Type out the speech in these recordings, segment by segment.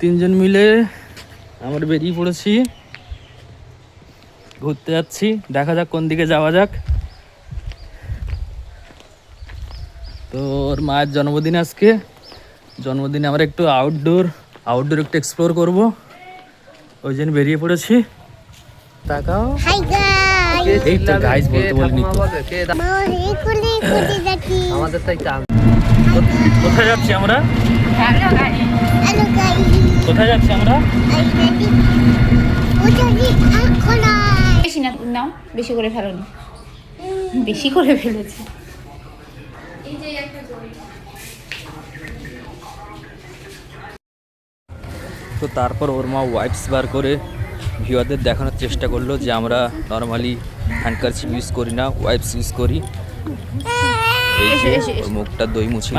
তিনজন মিলে আমরা বেরিয়ে পড়েছি। ঘুরতে যাচ্ছি। দেখা যাক কোন দিকে যাওয়া যাক। তো ওর মায়ের জন্মদিন আজকে। জন্মদিনে আমরা একটু আউটডোর আউটডোর একটু এক্সপ্লোর করব। ওই জন্য বেরিয়ে পড়েছি। তাকাও। এই তো গাইস বলতে বলিনি আমাদের তাই কোথায় যাচ্ছি আমরা? হ্যালো গাইস কোথায় যাচ্ছি আমরা? বেশি না নাও বেশি করে ফেলোনি বেশি করে ফেলেছি। তো তারপর ওর মা ওয়াইপস বার করে ভিউয়ারদের দেখানোর চেষ্টা করল যে আমরা নর্মালি হ্যান্ডকারচিপ ইউজ করি না ওয়াইপস ইউজ করি। এই যে মুখটা দই মুছে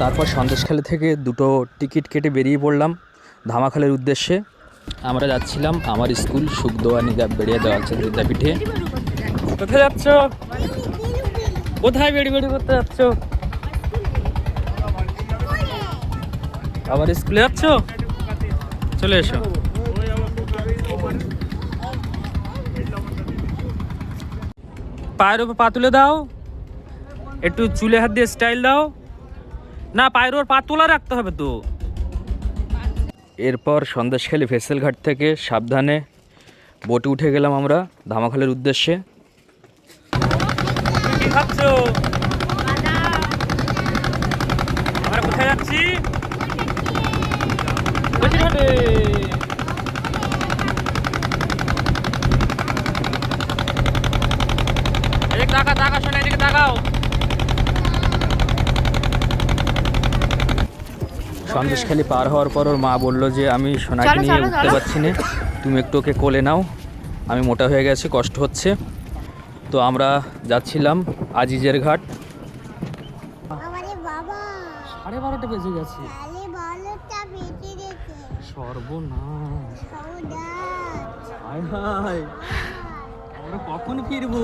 তারপর সন্দেশখালি থেকে দুটো টিকিট কেটে বেরিয়ে পড়লাম ধামাখালের উদ্দেশ্যে। আমরা যাচ্ছিলাম আমার স্কুল সুখদোয়ানি বেড়িয়ে দেওয়া আছে বিদ্যাপীঠে। কোথায় যাচ্ছ? কোথায় বেড়ি বেড়ি করতে যাচ্ছ? আবার স্কুলে যাচ্ছ? চলে এসো। পায়ের উপর পা তুলে দাও, একটু চুলে হাত দিয়ে স্টাইল দাও। না পায়ের ওর পা তোলা রাখতে হবে তো। এরপর সন্দেশখালী ভেসেল ঘাট থেকে সাবধানে বোটে উঠে গেলাম আমরা ধামাখালের উদ্দেশ্যে। আমরা কোথায় যাচ্ছি? তাকা তাকা শোনা এদিকে তাকাও। সন্দেশখালি পার হওয়ার পর ওর মা বলল যে আমি সোনাকে নিয়ে উঠতে পারছি না। তুমি একটু ওকে কোলে নাও। আমি মোটা হয়ে গেছি কষ্ট হচ্ছে। তো আমরা যাচ্ছিলাম আজিজের ঘাট। সাড়ে বারোটা বেজে গেছে। সর্বনাশ। হায় হায়। আমরা কখন ফিরবো?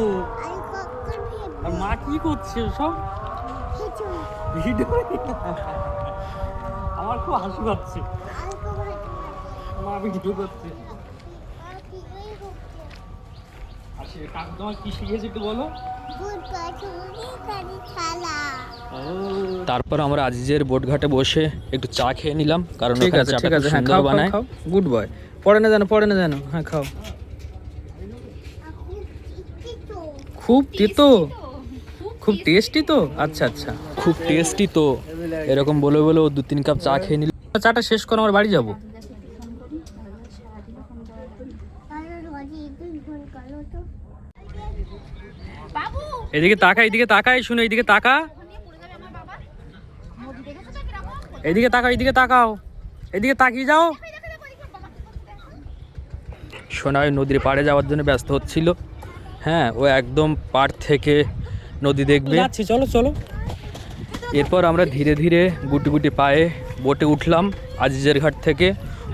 আর মা কি করছে সব? ভিডিও আমার খুব হাসি পাচ্ছে। মা ভিডিও করছে। আর সে কাকু তোমার কি শিখেছে একটু বলো। তারপর আমরা আজিজের বোট ঘাটে বসে একটু চা খেয়ে নিলাম কারণ চাটা খুব সুন্দর বানায়। গুড বয় পড়ে না জানো পড়ে না জানো। হ্যাঁ খাও। খুব তেতো। খুব টেস্টি তো? আচ্ছা আচ্ছা। খুব টেস্টি তো। এরকম বলে বলে ও দু তিন কাপ চা খেয়ে নিল। চাটা শেষ করে আমার বাড়ি যাব। এদিকে তাকা এদিকে তাকাই শুনে এইদিকে তাকা। এদিকে তাকাও এদিকে তাকাও। এদিকে তাকিয়ে যাও। সোনাই নদীর পাড়ে যাওয়ার জন্য ব্যস্ত হচ্ছিল। হ্যাঁ ও একদম পাড় থেকে নদী দেখবে। যাচ্ছি চলো চলো। এরপর আমরা ধীরে ধীরে গুটি গুটি পায়ে বোটে উঠলাম আজিজের ঘাট থেকে।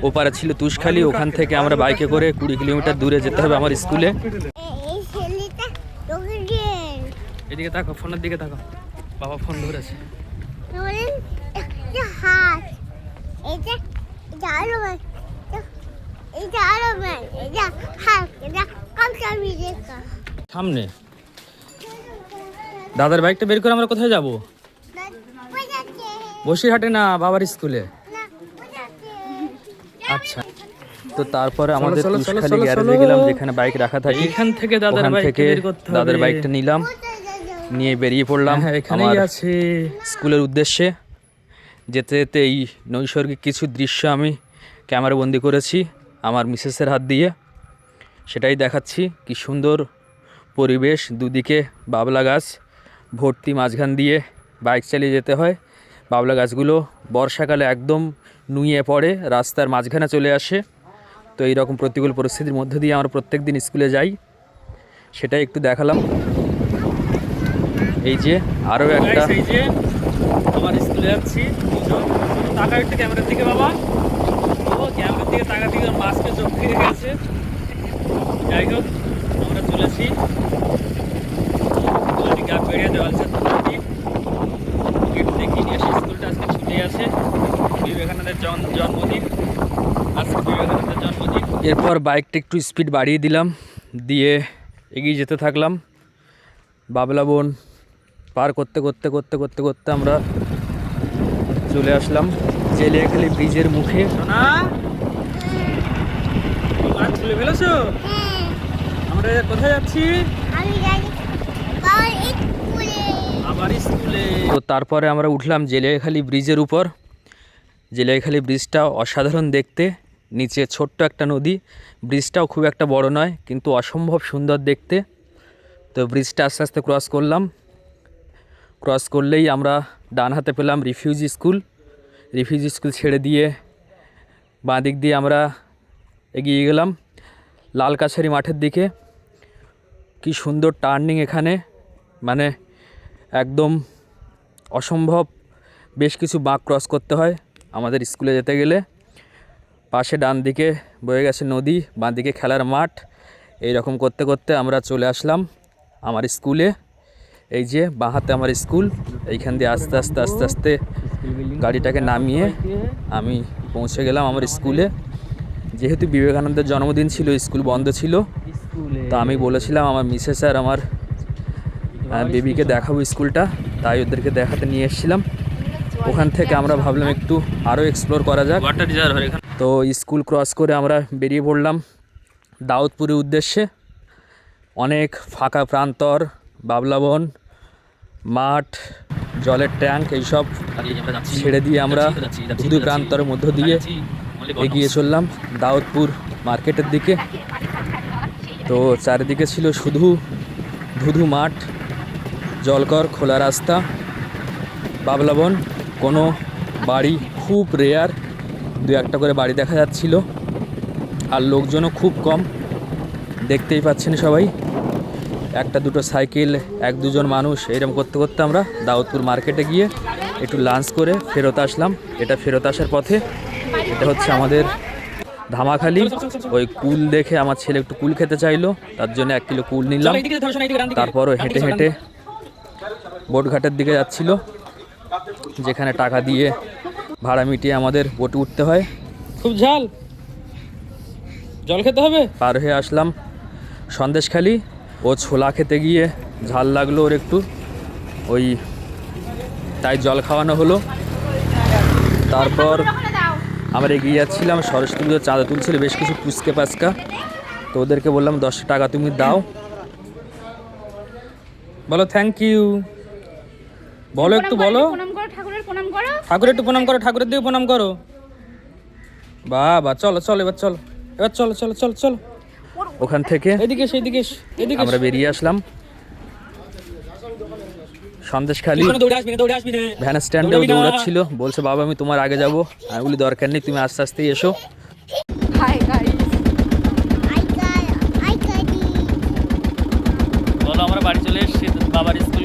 ওপারে ছিল তুষখালি, ওখান থেকে আমরা বাইকে করে কুড়ি কিলোমিটার দূরে যেতে হবে আমার স্কুলে। তোকে এদিকে তাকাও, ফোনের দিকে তাকাও। বাবা ফোন ধরেছে। সামনে। দাদার বাইকটা বের করে আমরা কোথায় যাব? বসিরহাটে না বাবার স্কুলে? আচ্ছা তো তারপরে আমাদের তুষখালি গ্যারেজে গেলাম যেখানে বাইক রাখা থাকে। এখান থেকে দাদার বাইক থেকে। দাদার বাইকটা নিলাম নিয়ে বেরিয়ে পড়লাম হ্যাঁ এখানেই আমার আছে। স্কুলের উদ্দেশ্যে। যেতে যেতে এই নৈসর্গিক কিছু দৃশ্য আমি ক্যামেরা বন্দি করেছি আমার মিসেসের হাত দিয়ে। সেটাই দেখাচ্ছি কি সুন্দর পরিবেশ দুদিকে বাবলা গাছ ভর্তি মাঝখান দিয়ে বাইক চালিয়ে যেতে হয়। বাবলা গাছগুলো বর্ষাকালে একদম নুয়ে পড়ে রাস্তার মাঝখানে চলে আসে। তো এই রকম প্রতিকূল পরিস্থিতির মধ্যে দিয়ে আমরা প্রত্যেক দিন স্কুলে যাই। সেটাই একটু দেখালাম। এই যে আরও একটা আমার স্কুলে যাচ্ছি। টাকা একটু ক্যামেরার দিকে বাবা। ক্যামেরার দিকে টাকা দিকে মাস্কে চোখ থেকে গেছে। যাই হোক আমরা চলেছি গেট বেরিয়ে দেওয়াল গেট দেখিয়ে নিয়ে এসে স্কুলটা আজকে ছুটি আছে বিবেকানন্দের জন- জন্মদিন আজকে বিবেকানন্দের জন্মদিন এরপর বাইকটা একটু স্পিড বাড়িয়ে দিলাম দিয়ে এগিয়ে যেতে থাকলাম। বাবলা বন পার করতে করতে করতে করতে করতে আমরা চলে আসলাম জেলিয়াখালি ব্রিজের মুখে। ফেলেছো? হ্যাঁ। আমরা কোথায় যাচ্ছি? আবার স্কুলে। তো তারপরে আমরা উঠলাম জেলিয়াখালি ব্রিজের উপর। জেলিয়াখালি ব্রিজটা অসাধারণ দেখতে। নিচে ছোট্ট একটা নদী। ব্রিজটাও খুব একটা বড় নয়, কিন্তু অসম্ভব সুন্দর দেখতে। তো ব্রিজটা আস্তে আস্তে ক্রস করলাম। ক্রস করলেই আমরা ডান হাতে পেলাম রিফিউজি স্কুল রিফিউজি স্কুল ছেড়ে দিয়ে বাঁ দিক দিয়ে আমরা এগিয়ে গেলাম লাল কাছারি মাঠের দিকে। কি সুন্দর টার্নিং এখানে। মানে একদম অসম্ভব। বেশ কিছু বাঁক ক্রস করতে হয় আমাদের স্কুলে যেতে গেলে। পাশে ডান দিকে বয়ে গেছে নদী, বাঁ দিকে খেলার মাঠ। এই রকম করতে করতে আমরা চলে আসলাম আমার স্কুলে। এই যে বাঁ হাতে আমার স্কুল, এইখান দিয়ে আস্তে আস্তে আস্তে আস্তে গাড়িটাকে নামিয়ে আমি পৌঁছে গেলাম আমার স্কুলে। যেহেতু বিবেকানন্দের জন্মদিন ছিল, স্কুল বন্ধ ছিল, তো আমি বলেছিলাম আমার মিসেস আর আমার বেবিকে দেখাবো স্কুলটা। তাই ওদেরকে দেখাতে নিয়ে এসেছিলাম। ওখান থেকে আমরা ভাবলাম একটু আরও এক্সপ্লোর করা যাক। ওয়াটার রিজার্ভ এখানে। তো স্কুল ক্রস করে আমরা বেরিয়ে পড়লাম দাউদপুরের উদ্দেশ্যে। অনেক ফাঁকা প্রান্তর বাবলাবন মাঠ, জলের ট্যাঙ্ক এইসব ছেড়ে দিয়ে আমরা ধুধু প্রান্তরের মধ্য দিয়ে এগিয়ে চললাম দাউদপুর মার্কেটের দিকে। তো চারিদিকে ছিল শুধু ধুধু মাঠ, জলকর, খোলা রাস্তা বাবলাবন কোনো বাড়ি খুব রেয়ার দু একটা করে বাড়ি দেখা যাচ্ছিল। আর লোকজনও খুব কম। দেখতেই পাচ্ছেন সবাই। একটা দুটো সাইকেল, এক দুজন মানুষ এরকম করতে করতে আমরা দাউদপুর মার্কেটে গিয়ে একটু লাঞ্চ করে ফেরত আসলাম। এটা ফেরত আসার পথে এটা হচ্ছে আমাদের ধামাখালি। ওই কুল দেখে আমার ছেলে একটু কুল খেতে চাইলো, তার জন্য এক কিলো কুল নিলাম। তারপরও হেঁটে হেঁটে বোটঘাটের দিকে যাচ্ছিল, যেখানে টাকা দিয়ে ভাড়া মিটিয়ে আমাদের বোটে উঠতে হয়। খুব ঝাল। জল খেতে হবে? পার হয়ে আসলাম সন্দেশখালি। ও ছোলা খেতে গিয়ে ঝাল লাগল ওর একটু। ওই তাই জল খাওয়ানো হলো। তারপর আমরা এগিয়ে যাচ্ছিলাম। সরস্বতী পুজোর চাঁদা তুলছিল বেশ কিছু পুচকে পাচকা। তো ওদেরকে বললাম দশ টাকা তুমি দাও। বলো থ্যাংক ইউ বলো একটু বলো। করো? ঠাকুরের প্রণাম করো ঠাকুর একটু প্রণাম করো ঠাকুরের দিকে প্রণাম করো। বাবা চলো চলো এবার চলো এবার চলো চলো চলো চলো। ওখান থেকে এদিকে সেইদিকে এদিকে আমরা বেরিয়ে আসলাম। সন্দেশখালি দৌড়ে আসবি না দৌড়ে আসবি না। ভ্যান স্ট্যান্ডে না। দৌড়াচ্ছিল। বলছে বাবা আমি তোমার আগে যাব। আমি বলি দরকার নেই তুমি আস্তে আস্তেই এসো। আমরা বাড়ি চলে এসেছি বাবার স্কুল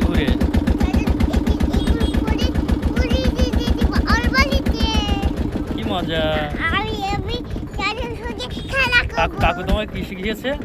তাদের সঙ্গে খেলা